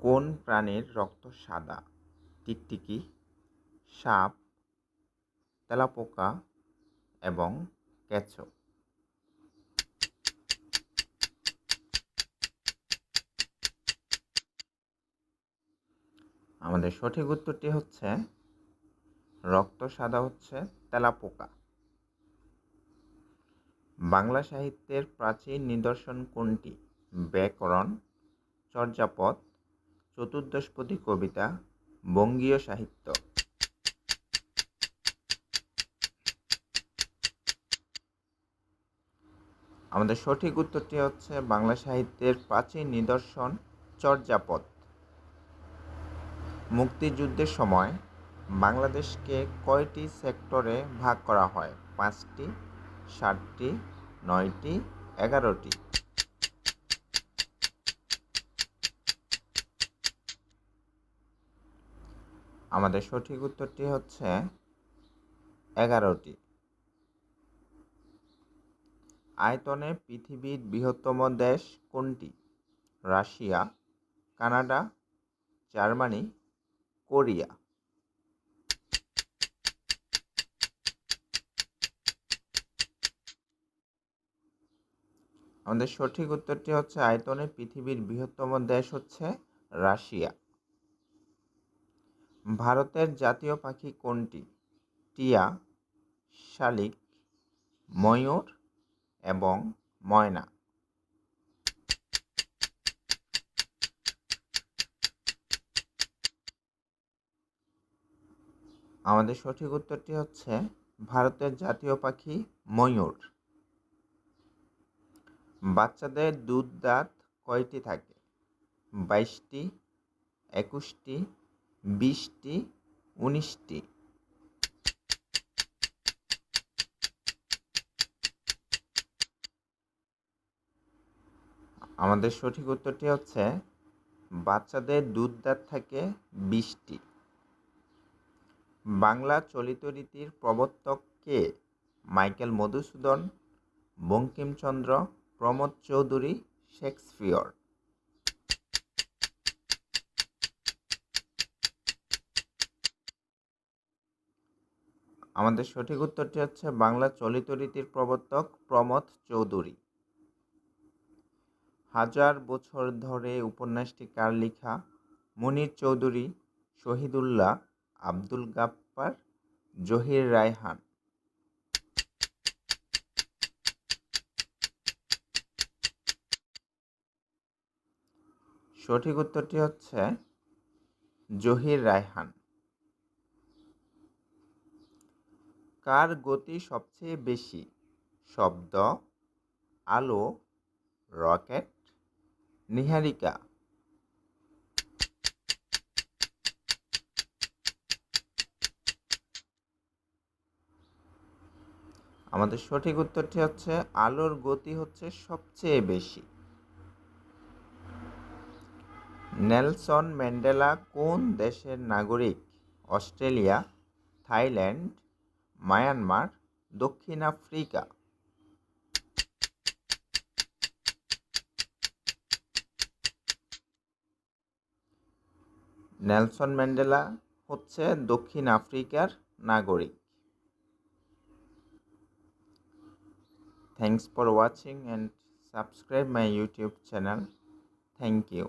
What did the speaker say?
কোন প্রাণীর রক্ত সাদা? টিকটিকি, সাপ, তেলাপোকা এবং কেঁচো। আমাদের সঠিক উত্তরটি হচ্ছে, রক্ত সাদা হচ্ছে তেলাপোকা। বাংলা সাহিত্যের প্রাচীন নিদর্শন কোনটি? ব্যাকরণ, চর্যাপদ চতুর্দশপদী কবিতা, বঙ্গীয় সাহিত্য। আমাদের সঠিক উত্তরটি হচ্ছে বাংলা সাহিত্যের প্রাচীন নিদর্শন চর্যাপদ। মুক্তিযুদ্ধের সময় বাংলাদেশকে কয়টি সেক্টরে ভাগ করা হয়? পাঁচটি, সাতটি, নয়টি, এগারোটি? আমাদের সঠিক উত্তরটি হচ্ছে এগারোটি। আয়তনে পৃথিবীর বৃহত্তম দেশ কোনটি? Russia, Canada, Germany, Korea. আমাদের সঠিক উত্তরটি হচ্ছে আয়তনে পৃথিবীর বৃহত্তম দেশ হচ্ছে রাশিয়া। ভারতের জাতীয় পাখি কোনটি? টিয়া, শালিক, ময়ূর এবং ময়না। আমাদের সঠিক উত্তরটি হচ্ছে ভারতের জাতীয় পাখি ময়ূর। বাচ্চাদের দুধ দাঁত কয়টি থাকে? বাইশটি, একুশটি বিশটি, উনিশটি। আমাদের সঠিক উত্তরটি হচ্ছে বাচ্চাদের দুধ দাঁত থাকে বিশটি। বাংলা চলিত রীতির প্রবর্তক কে? Michael Madhusudan, Bankimchandra, Pramod Chowdhury, Shakespeare. আমাদের সঠিক উত্তরটি হচ্ছে বাংলা চলিত রীতির প্রবর্তক প্রমোদ চৌধুরী। হাজার বছর ধরে উপন্যাসটি কার লেখা? মুনির চৌধুরী, শহীদুল্লাহ, আব্দুল গাপ্পার, জহির রায়হান। সঠিক উত্তরটি হচ্ছে জহির রায়হান। কার গতি সবচেয়ে বেশি? শব্দ, আলো, রকেট, নিহারিকা। আমাদের সঠিক উত্তরটি হচ্ছে, আলোর গতি হচ্ছে সবচেয়ে বেশি। নেলসন ম্যান্ডেলা কোন দেশের নাগরিক? অস্ট্রেলিয়া, থাইল্যান্ড মায়ানমার, দক্ষিণ আফ্রিকা। নেলসন ম্যান্ডেলা হচ্ছে দক্ষিণ আফ্রিকার নাগরিক। Thanks for watching and subscribe my YouTube channel thank you